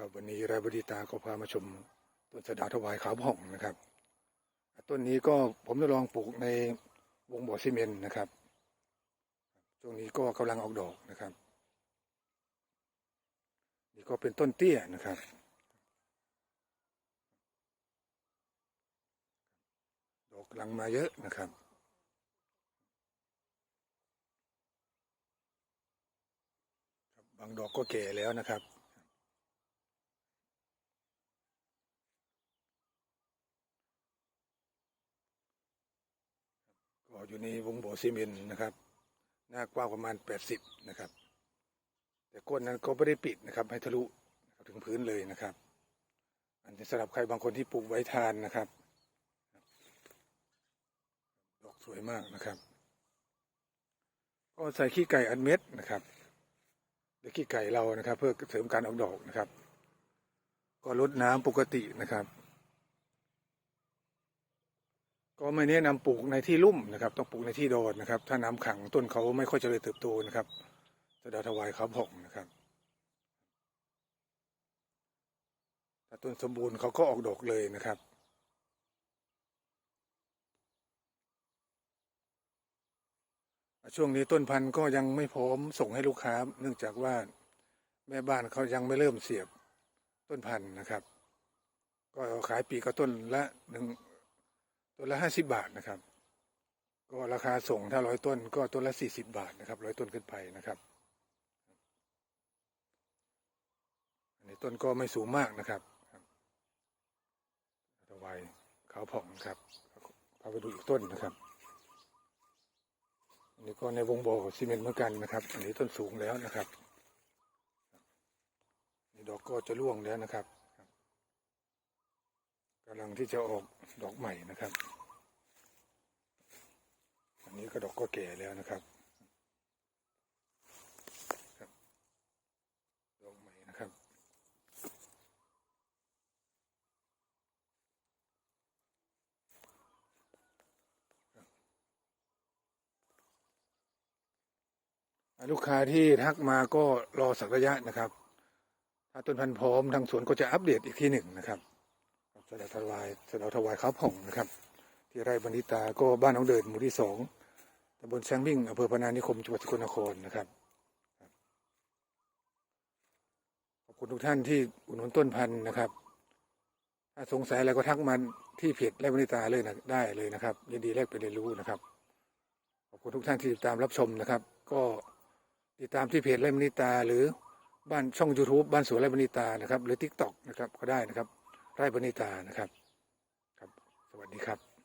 ครับวันนี้รายบดีตาก็พามาชมต้นสะดาถวายขาวผ่องนะครับ ต้นนี้ก็ผมจะลองปลูกในวงบ่อซีเมนต์นะครับช่วงนี้ก็กำลังออกดอกนะครับ นี่ก็เป็นต้นเตี้ยนะครับดอกกำลังมาเยอะนะครับบางดอกก็แก่แล้วนะครับ อยู่ในวงบ่อซีเมนต์นะครับ หน้ากว้างประมาณ 80 นะครับ แต่ก้นนั้นก็ไม่ได้ปิดนะครับให้ทะลุถึงพื้นเลยนะครับ อันนี้สำหรับใครบางคนที่ปลูกไว้ทานนะครับ ดอกสวยมากนะครับ ก็ใส่ขี้ไก่อันเม็ดนะครับหรือขี้ไก่เรานะครับ เพื่อเสริมการออกดอกนะครับ ก็ลดน้ำปกตินะครับ ก็ไม่แนะนำปลูกในที่ลุ่มนะครับ ต้องปลูกในที่โดนนะครับ ถ้าน้ำขังต้นเขาไม่ค่อยเจริญเติบโตนะครับจะดาวถวายเขาผ่องนะครับถ้าต้นสมบูรณ์เขาก็ออกดอกเลยนะครับช่วงนี้ต้นพันธุ์ก็ยังไม่พร้อมส่งให้ลูกค้า เนื่องจากว่าแม่บ้านเขายังไม่เริ่มเสียบต้นพันธุ์นะครับ ก็ขายปีก็ต้นละหนึ่ง ต้นละห้าสิบบาทนะครับ ก็ราคาส่งถ้าร้อยต้นก็ต้นละสี่สิบบาทนะครับร้อยต้นขึ้นไปนะครับอันนี้ต้นก็ไม่สูงมากนะครับครับถวายขาวผ่องครับพาไปดูอีกต้นนะครับอันนี้ก็ในวงบ่อซีเมนต์เหมือนกันนะครับ อันนี้ต้นสูงแล้วนะครับนี่ดอกก็จะร่วงแล้วนะครับำลังที่จะออกดอกใหม่นะครับ อันนี้ก็ดอกก็แก่แล้วนะครับครับดอกใหม่นะครับ ลูกค้าที่ทักมาก็รอสักระยะนะครับ ถ้าต้นพันธุ์พร้อมทางสวนก็จะอัปเดตอีกทีหนึ่งนะครับ สดาถวายสดาถวายข้าวผ่องนะครับ ที่ไร่บรรณิตาก็บ้านน้องเดินหมู่ที่สองตำบลแซงมิ่งอำเภอพนานิคมจังหวัดสกลนครนะครับขอบคุณทุกท่านที่อุดหนุนต้นพันธุ์นะครับ ถ้าสงสัยอะไรก็ทักมาที่เพจไร่บรรณิตาเลยนะได้เลยนะครับยินดีแลกเปลี่ยนเรียนรู้นะครับขอบคุณทุกท่านที่ติดตามรับชมนะครับ ก็ติดตามที่เพจไร่มณิตาหรือบ้านช่อง YouTube บ้านสวนไร่มณิตานะครับหรือ TikTok นะครับก็ได้นะครับ ไร่มณิตานะครับ ครับ สวัสดีครับ